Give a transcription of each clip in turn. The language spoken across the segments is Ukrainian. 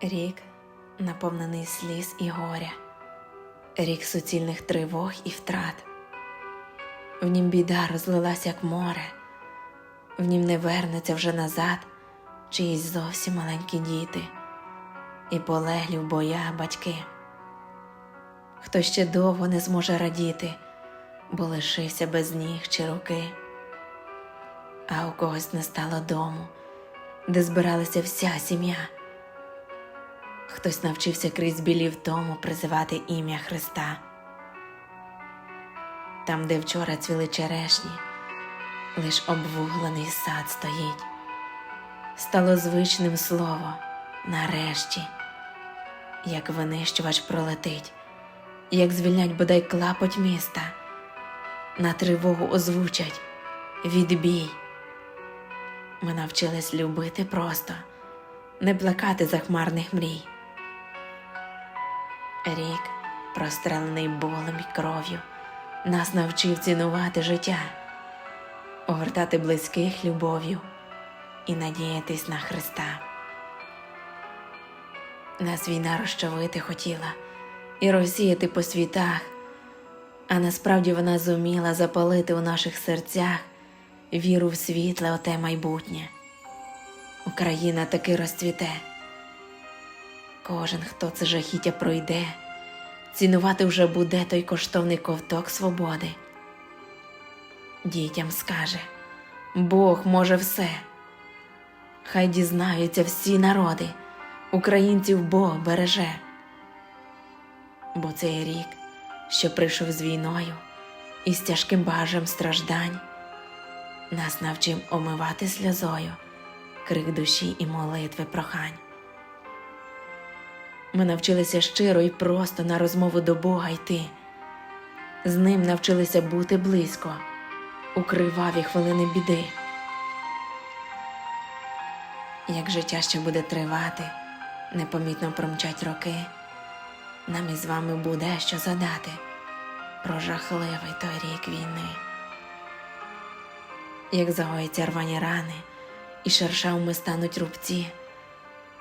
Рік, наповнений сліз і горя, рік суцільних тривог і втрат. В нім біда розлилась, як море, в нім не вернеться вже назад чиїсь зовсім маленькі діти і полеглі в боях батьки. Хто ще довго не зможе радіти, бо лишився без ніг чи руки, а у когось не стало дому, де збиралася вся сім'я. Хтось навчився крізь білі втому призивати ім'я Христа. Там, де вчора цвіли черешні, лиш обвуглений сад стоїть. Стало звичним слово нарешті, як винищувач пролетить, як звільнять бодай клапоть міста, на тривогу озвучать відбій. Ми навчились любити просто, не плакати захмарних мрій. Рік, прострелений болем і кров'ю, нас навчив цінувати життя, огортати близьких любов'ю і надіятись на Христа. Нас війна розчавити хотіла і розсіяти по світах, а насправді вона зуміла запалити у наших серцях віру в світле оте майбутнє. Україна таки розцвіте. Кожен, хто це жахіття пройде, цінувати вже буде той коштовний ковток свободи. Дітям скаже Бог може все. Хай дізнаються всі народи, українців Бог береже. Бо цей рік, що прийшов з війною і з тяжким бажем страждань, нас навчим омивати сльозою крик душі і молитви прохань. Ми навчилися щиро і просто на розмову до Бога йти. З ним навчилися бути близько у криваві хвилини біди. Як життя ще буде тривати, непомітно промчать роки, нам із вами буде що задати про жахливий той рік війни. Як загоїться рвані рани, і шершавми стануть рубці,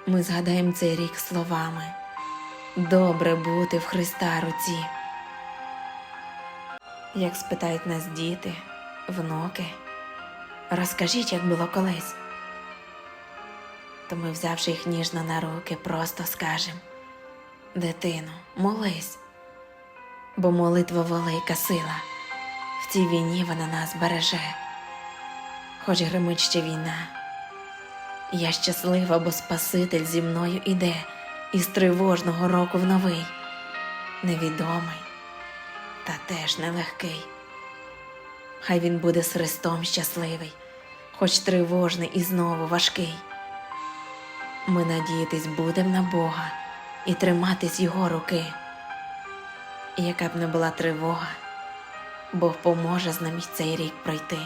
ми згадаємо цей рік словами добре бути в Христа руці. Як спитають нас діти, внуки, розкажіть, як було колись. То ми, взявши їх ніжно на руки, просто скажем Дитино, молись, бо молитва велика сила, в цій війні вона нас береже. Хоч гримить ще війна, я щаслива, бо Спаситель зі мною іде із тривожного року в новий, невідомий та теж нелегкий. Хай він буде з Христом щасливий, хоч тривожний і знову важкий. Ми надіятись будем на Бога і триматись Його руки. Яка б не була тривога, Бог поможе з нами цей рік пройти.